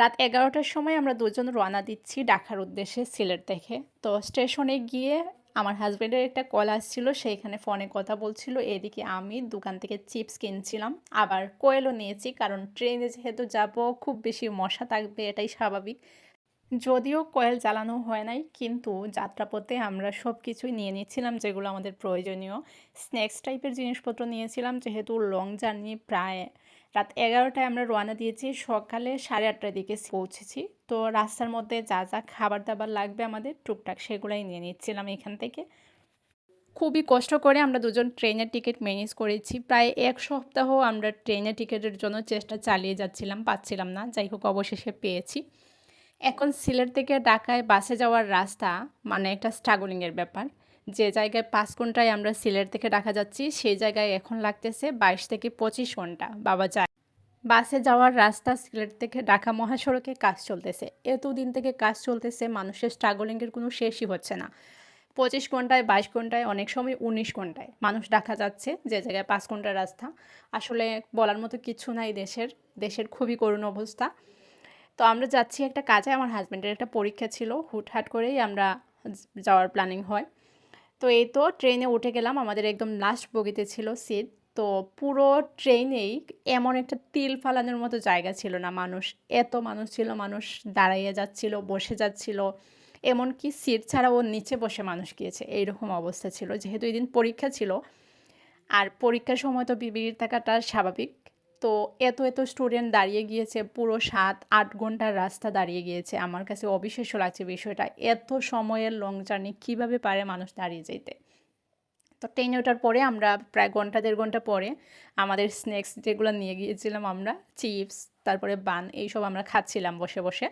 রাত এগারোটার সময় আমরা দুজন রওনা দিচ্ছি ঢাকার উদ্দেশ্যে সিলেট থেকে। তো স্টেশনে গিয়ে আমার হাজব্যান্ডের একটা কল আসছিল সেইখানে ফোনে কথা বলছিল, এদিকে আমি দোকান থেকে চিপস কিনছিলাম। আবার কোয়েলও নিয়েছি, কারণ ট্রেনে যেহেতু যাব, খুব বেশি মশা থাকবে, এটাই স্বাভাবিক। যদিও কয়েল জ্বালানো হয় নাই, কিন্তু যাত্রাপথে আমরা সব কিছুই নিয়ে নিচ্ছিলাম যেগুলো আমাদের প্রয়োজনীয়। স্ন্যাক্স টাইপের জিনিসপত্র নিয়েছিলাম, যেহেতু লং জার্নি প্রায় রাত এগারোটায় আমরা রওনা দিয়েছি সকালে সাড়ে আটটার দিকে পৌঁছেছি। তো রাস্তার মধ্যে যা যা খাবার দাবার লাগবে আমাদের টুকটাক সেগুলাই নিয়ে নিচ্ছিলাম এখান থেকে। খুবই কষ্ট করে আমরা দুজন ট্রেনের টিকিট ম্যানেজ করেছি। প্রায় এক সপ্তাহ আমরা ট্রেনের টিকিটের জন্য চেষ্টা চালিয়ে যাচ্ছিলাম, পাচ্ছিলাম না। যাই হোক, অবশেষে পেয়েছি। এখন সিলেট থেকে ঢাকায় বাসে যাওয়ার রাস্তা মানে একটা স্ট্রাগলিংয়ের ব্যাপার। যে জায়গায় পাঁচ ঘন্টায় আমরা সিলেট থেকে ঢাকা যাচ্ছি, সেই জায়গায় এখন লাগতেছে বাইশ থেকে পঁচিশ ঘণ্টা। বাবা যায় বাসে যাওয়ার রাস্তা, সিলেট থেকে ঢাকা মহাসড়কে কাজ চলতেছে। এতদিন থেকে কাজ চলতেছে, মানুষের স্ট্রাগলিংয়ের কোনো শেষই হচ্ছে না। পঁচিশ ঘন্টায়, বাইশ ঘন্টায়, অনেক সময় উনিশ ঘন্টায় মানুষ ঢাকা যাচ্ছে, যে জায়গায় পাঁচ ঘণ্টার রাস্তা। আসলে বলার মতো কিছু নাই দেশের দেশের খুবই করুণ অবস্থা। তো আমরা যাচ্ছি একটা কাজে, আমার হাজব্যান্ডের একটা পরীক্ষা ছিল, হুটহাট করেই আমরা যাওয়ার প্ল্যানিং হয়। তো এই তো ট্রেনে উঠে গেলাম, আমাদের একদম লাস্ট বগিতে ছিল সিট তো পুরো ট্রেনেই এমন একটা তিল ফালানোর মতো জায়গা ছিল না। মানুষ এত মানুষ ছিল, মানুষ দাঁড়াইয়ে যাচ্ছিল, বসে যাচ্ছিল। এমনকি সিট ছাড়া ওর নিচে বসে মানুষ গিয়েছে। এইরকম অবস্থা ছিল। যেহেতু এই দিন পরীক্ষা ছিল, আর পরীক্ষার সময় তো বিবির থাকাটা স্বাভাবিক। তো এত এত স্টুডেন্ট দাঁড়িয়ে গিয়েছে, পুরো সাত, আট ঘণ্টার রাস্তা দাঁড়িয়ে গিয়েছে। আমার কাছে অবিশ্বাস্য লাগছে বিষয়টা। এত সময়ের লং জার্নি কীভাবে পারে মানুষ দাঁড়িয়ে যেতে? তো ট্রেনে ওঠার পরে আমরা প্রায় ঘণ্টা, দেড় ঘণ্টা পরে আমাদের স্ন্যাক্স যেগুলো নিয়ে গিয়েছিলাম আমরা, চিপস, তারপরে বান, এইসব আমরা খাচ্ছিলাম বসে বসে।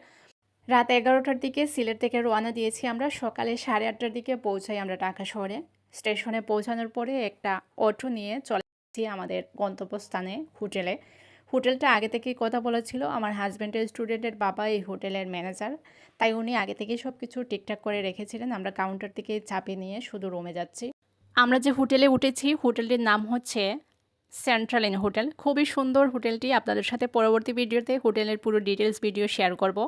রাত এগারোটার দিকে সিলেট থেকে রওনা দিয়েছি আমরা। সকালে সাড়ে আটটার দিকে পৌঁছাই আমরা ঢাকা শহরে। স্টেশনে পৌঁছানোর পরে একটা অটো নিয়ে চলে আমাদের গন্তব্যস্থানে, হোটেলে। হোটেলটা আগে থেকেই কথা বলেছিল আমার হাজব্যান্ডের স্টুডেন্টের বাবা এই হোটেলের ম্যানেজার। তাই উনি আগে থেকেই সব কিছু ঠিকঠাক করে রেখেছিলেন। আমরা কাউন্টার থেকে চাপে নিয়ে শুধু রুমে যাচ্ছি। আমরা যে হোটেলে উঠেছি, হোটেলটির নাম হচ্ছে সেন্ট্রাল ইন হোটেল খুবই সুন্দর হোটেলটি, আপনাদের সাথে পরবর্তী ভিডিওতে হোটেলের পুরো ডিটেলস ভিডিও শেয়ার করব।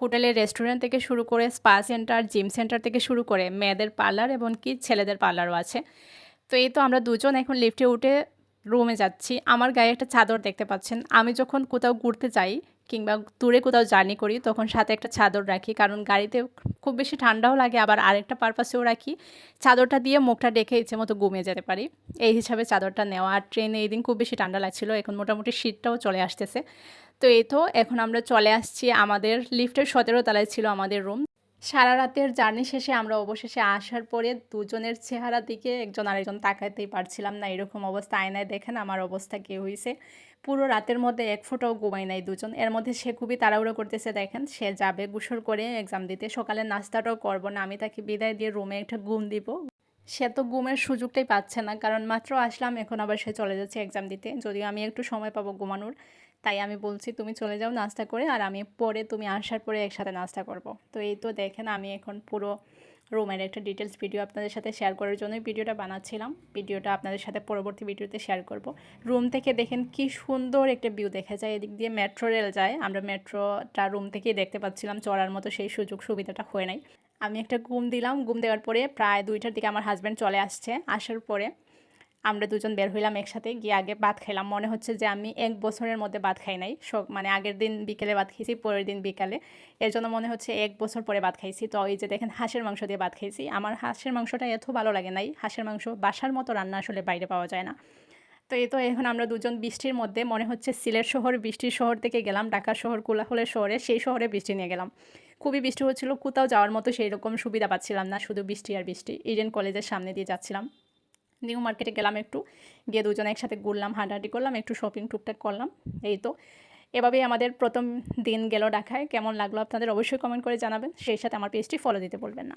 হোটেলের রেস্টুরেন্ট থেকে শুরু করে স্পা সেন্টার জিম সেন্টার থেকে শুরু করে মেয়েদের পার্লার এবং কি ছেলেদের পার্লারও আছে। তো এই তো আমরা দুজন এখন লিফটে উঠে রুমে যাচ্ছি। আমার গায়ে একটা চাদর দেখতে পাচ্ছেন। আমি যখন কোথাও ঘুরতে যাই কিংবা দূরে কোথাও জার্নি করি, তখন সাথে একটা চাদর রাখি। কারণ গাড়িতে খুব বেশি ঠান্ডাও লাগে, আবার আরেকটা পারপাসেও রাখি। চাদরটা দিয়ে মুখটা ডেকে ইচ্ছে মতো ঘুমিয়ে যেতে পারি। এই হিসাবে চাদরটা নেওয়া। আর ট্রেনে এই দিন খুব বেশি ঠান্ডা লাগছিল, এখন মোটামুটি শীতটাও চলে আসতেছে। তো এই তো, এখন আমরা চলে আসছি আমাদের লিফটের সতেরো তলায় ছিল আমাদের রুম সারা রাতের জার্নি শেষে আমরা অবশেষে আসার পরে দুজনের চেহারা দিকে একজন আরেকজন তাকাতেই পারছিলাম না। এরকম অবস্থা আয়নায় দেখেন আমার অবস্থা কে হয়েছে পুরো রাতের মধ্যে এক ফোটাও ঘুমাই নাই দুজন। এর মধ্যে সে খুবই তাড়াহুড়ো করতেছে, দেখেন। সে যাবে গুসর করে এক্সাম দিতে। সকালে নাস্তাটাও করব না, আমি তাকে বিদায় দিয়ে রুমে একটা ঘুম দিব। সে তো ঘুমের সুযোগটাই পাচ্ছে না, কারণ মাত্র আসলাম, এখন আবার সে চলে যাচ্ছে এক্সাম দিতে। যদিও আমি একটু সময় পাবো ঘুমানোর। তাই আমি বলছি তুমি চলে যাও নাস্তা করে আর আমি পরে তুমি আসার পরে একসাথে নাস্তা করব। তো এই তো দেখেন আমি এখন পুরো রুমের একটা ডিটেলস ভিডিও আপনাদের সাথে শেয়ার করার জন্যই ভিডিওটা বানাচ্ছিলাম। ভিডিওটা আপনাদের সাথে পরবর্তী ভিডিওতে শেয়ার করব। রুম থেকে দেখেন কি সুন্দর একটা ভিউ দেখা যায়। এদিক দিয়ে মেট্রো রেল যায়। আমরা মেট্রোটা রুম থেকেই দেখতে পাচ্ছিলাম। চড়ার মতো সেই সুযোগ সুবিধাটা হয়ে নাই। আমি একটা ঘুম দিলাম। ঘুম দেওয়ার পরে প্রায় দুইটার দিকে আমার হাজব্যান্ড চলে আসছে। আসার পরে আমরা দুজন বের হইলাম একসাথে, গিয়ে আগে ভাত খাইলাম। মনে হচ্ছে যে আমি এক বছরের মধ্যে ভাত খাই নাই। সব মানে আগের দিন বিকেলে ভাত খাইছি, পরের দিন বিকালে। এর জন্য মনে হচ্ছে এক বছর পরে ভাত খাইছি। তো এই যে দেখেন, হাঁসের মাংস দিয়ে ভাত খাইছি। আমার হাঁসের মাংসটা এত ভালো লাগে নাই। হাঁসের মাংস বাসার মতো রান্না আসলে বাইরে পাওয়া যায় না। তো এই তো এখন আমরা দুজন বৃষ্টির মধ্যে, মনে হচ্ছে সিলেট শহর, বৃষ্টির শহর থেকে গেলাম। ঢাকা শহর, কোলাহলের শহরে সেই শহরে বৃষ্টি নিয়ে গেলাম। খুবই বৃষ্টি হচ্ছিল, কোথাও যাওয়ার মতো সেই রকম সুবিধা পাচ্ছিলাম না, শুধু বৃষ্টি আর বৃষ্টি। ইডেন কলেজের সামনে দিয়ে যাচ্ছিলাম। নিউ মার্কেটে গেলাম একটু। গিয়ে দুজনে একসাথে ঘুরলাম, হাঁটাহাঁটি করলাম, একটু শপিং টুকটাক করলাম, এই তো। এভাবেই আমাদের প্রথম দিন গেল ঢাকায়। কেমন লাগল আপনাদের অবশ্যই কমেন্ট করে জানাবেন। সেই সাথে আমার পেজটি ফলো দিতে বলবেন না।